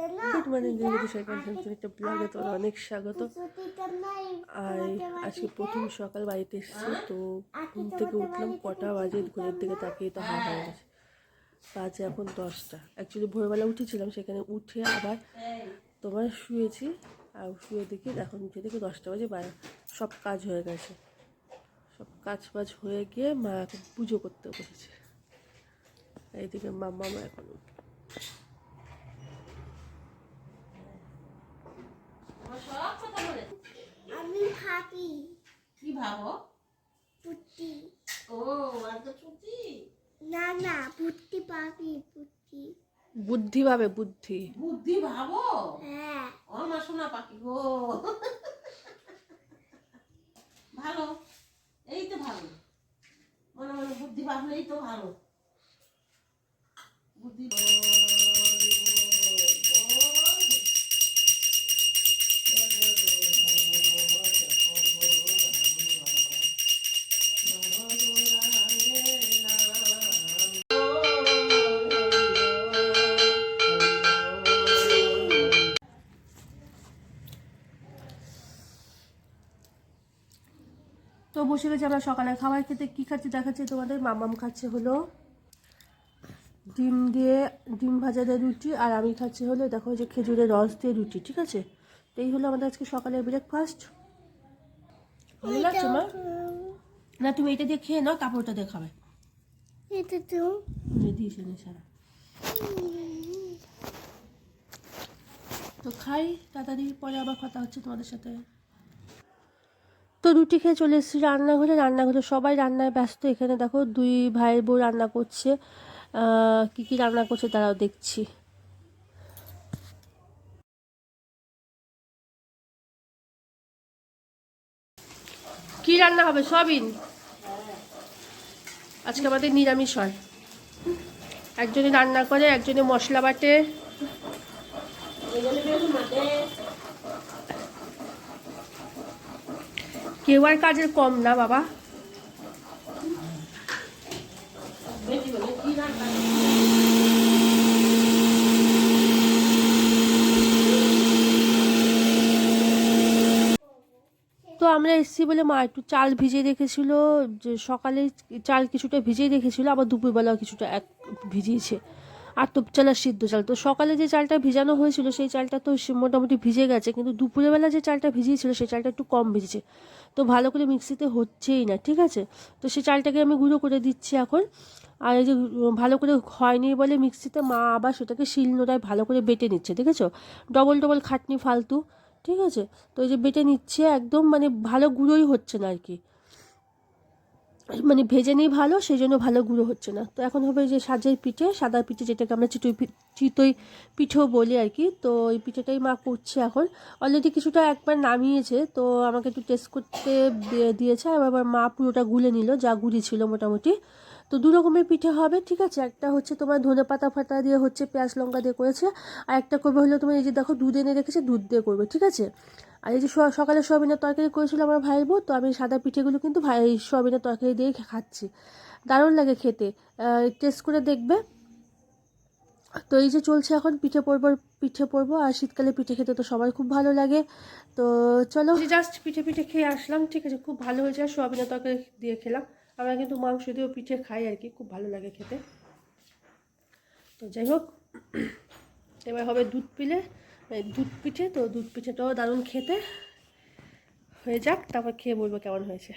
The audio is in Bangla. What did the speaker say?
গুড মর্নিং একটা ব্লগে অনেক স্বাগত। আর আজকে প্রথম সকাল বাড়িতে এসেছি তো ঘুম থেকে উঠলাম কটা বাজে ঘুরের দিকে তাকিয়ে তো হাওয়া হয়ে গেছে বাজে এখন দশটা। অ্যাকচুয়ালি ভোরবেলা উঠেছিলাম সেখানে উঠে আবার তোমার শুয়েছি আর শুয়ে দেখি এখন উঠে দেখি দশটা বাজে সব কাজ হয়ে গেছে। সব কাজ বাজ হয়ে গিয়ে মা এখন পুজো করতে বসেছে। এইদিকে মাম্মা মা এখন উঠল। আমি ভাবি কি ভাবো? পুটি। ও না না পুটি পাবি পুটি। বুদ্ধি ভাবে বুদ্ধি। বুদ্ধি ভাবো? হ্যাঁ। ও মা শোনা পাখি গো ভালো। এই তো ভালো। মনে মনে বুদ্ধি ভাবলেই তো ভালো। বুদ্ধি তো বসে গেছি আমরা সকালে খাবার খেতে। কি খাচ্ছি দেখাচ্ছি তোমাদের? মামাম খাচ্ছে হলো ডিম দিয়ে ডিম ভাজা দিয়ে রুটি আর আমি খাচ্ছি হলো দেখো যে খেজুরের রস দিয়ে রুটি ঠিক আছে? তো এই হলো আমাদের আজকে সকালের ব্রেকফাস্ট ভালো লাগছে মা? না তুমি এটা দিয়ে খেয়ে নাও তারপর ওটা দিয়ে খাবে এটা তো দিয়েছে সারা। তো খাই তাড়াতাড়ি পরে আবার কথা হচ্ছে তোমাদের সাথে। তো রুটি খেয়ে চলে এসেছি রান্নাঘরে। রান্নাঘরে সবাই রান্নায় ব্যস্ত। এখানে দেখো দুই ভাই বউ রান্না করছে। কি কি রান্না করছে তারাও দেখছি। কি রান্না হবে সবিন? আজকে আমাদের নিরামিষ হয়। একজনে রান্না করে, একজনে মশলা বাটে। কেউ আর কাজের কম না, বাবা। তো আমরা এসেছি বলে মা একটু চাল ভিজিয়ে রেখেছিল সকালে চাল কিছুটা ভিজিয়ে রেখেছিল, আবার দুপুরবেলাও কিছুটা এক ভিজিয়েছে। আর তো চাল সিদ্ধ চাল। তো সকালে যে চালটা ভিজানো হয়েছিল, সেই চালটা তো মোটামুটি ভিজে গেছে, কিন্তু দুপুরবেলা যে চালটা ভিজিয়েছিল, সেই চালটা একটু কম ভিজেছে। তো ভালো করে মিক্সিতে হচ্ছেই না, ঠিক আছে? তো সেই চালটাকে আমি গুঁড়ো করে দিচ্ছি এখন। আর এই যে ভালো করে হয়নি বলে মিক্সিতে মা আবার সেটাকে শিল শিলনোড়ায় ভালো করে বেটে নিচ্ছে দেখেছ ডবল ডবল খাটনি ফালতু, ঠিক আছে? তো এই যে বেটে নিচ্ছে, একদম মানে ভালো গুঁড়োই হচ্ছে না আর কি। মানে ভেজে নেই ভালো সেই জন্য ভালো গুঁড়ো হচ্ছে না। তো এখন হবে যে সাজের পিঠে, সাদা পিঠে যেটাকে আমরা চিতই চিতই পিঠেও বলি আর কি। তো এই পিঠেটাই মা করছে এখন। অলরেডি কিছুটা একবার নামিয়েছে, তো আমাকে একটু টেস্ট করতে দিয়েছে। আবার মা পুরোটা গুলে নিল, যা গুঁড়ি ছিল মোটামুটি। তো দু রকমের পিঠে হবে, ঠিক আছে? একটা হচ্ছে তোমার ধনে পাতা ফাতা দিয়ে হচ্ছে পেঁয়াজ লঙ্কা দিয়ে করেছে, আর একটা করবে হলো তোমার এই যে দেখো দুধ এনে রেখেছে, দুধ দিয়ে করবে, ঠিক আছে? আর এই যে সকালে সোয়াবিনের তরকারি করেছিল আমার ভাই বোন তো আমি সাদা পিঠেগুলো কিন্তু ভাই সোয়াবিনের তরকারি দিয়েই খাচ্ছি। দারুণ লাগে খেতে। টেস্ট করে দেখবে। তো এই যে চলছে এখন পিঠে পরবো পিঠে পরবো, আর শীতকালে পিঠে খেতে তো সবার খুব ভালো লাগে। তো চলো। জাস্ট পিঠে পিঠে খেয়ে আসলাম, ঠিক আছে? খুব ভালো হয়েছে, আর সোয়াবিনের তরকারি দিয়ে খেলাম। আমরা কিন্তু মাংস দিয়েও পিঠে খাই আর কি, খুব ভালো লাগে খেতে। তো যাই হোক, এবার হবে দুধ পিলে দুধ পিঠে, তো দুধ পিঠেটাও দারুণ খেতে। হয়ে যাক, তারপর খেয়ে বলব কেমন হয়েছে।